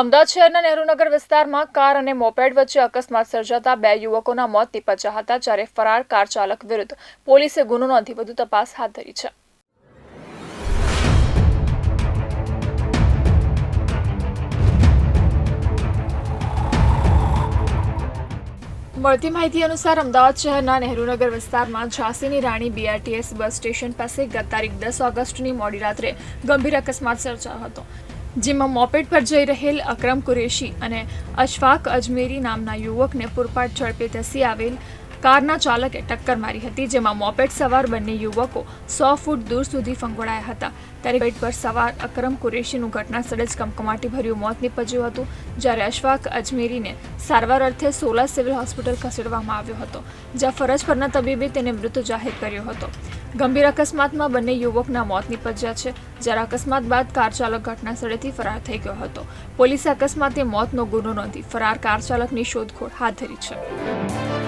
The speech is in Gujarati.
અમદાવાદ શહેરના નહેરુનગર વિસ્તારમાં કાર અને મોપેડ વચ્ચે અકસ્માત સર્જાતા બે યુવકોના મોત નીપજ્યા હતા, જ્યારે ફરાર કાર ચાલક વિરુદ્ધ પોલીસે ગુનો નોંધી વધુ તપાસ હાથ ધરી છે. મળતી માહિતી અનુસાર અમદાવાદ શહેરના નહેરુનગર વિસ્તારમાં ઝાંસીની રાણી બીઆરટીએસ બસ સ્ટેશન પાસે ગત તારીખ દસ ઓગસ્ટની મોડી રાત્રે ગંભીર અકસ્માત સર્જાયો હતો. જેમાં મોપેડ પર જઈ રહેલ અકરમ કુરેશી અને અશફાક અજમેરી નામના યુવકને પૂરપાટ ઝડપે ધસી આવેલ કારના ચાલકે ટક્કર મારી હતી, જેમાં મોપેડ સવાર બંને યુવકો સો ફૂટ દૂર સુધી ફંગોળાયા હતા. ત્યારે બેટ પર સવાર અકરમ કુરેશીનું ઘટના સ્થળે જ કમકમાટી ભર્યું મોત નીપજ્યું હતું, જ્યારે અશફાક અજમેરીને સારવાર અર્થે સોલા સિવિલ હોસ્પિટલ ખસેડવામાં આવ્યો હતો, જ્યાં ફરજ પરના તબીબે તેને મૃત જાહેર કર્યો હતો. ગંભીર અકસ્માતમાં બંને યુવકના મોત નિપજ્યા છે, જ્યારે અકસ્માત બાદ કાર ચાલક ઘટના સ્થળેથી ફરાર થઈ ગયો હતો. પોલીસે અકસ્માતે મોતનો ગુનો નોંધી ફરાર કાર ચાલકની શોધખોળ હાથ ધરી છે.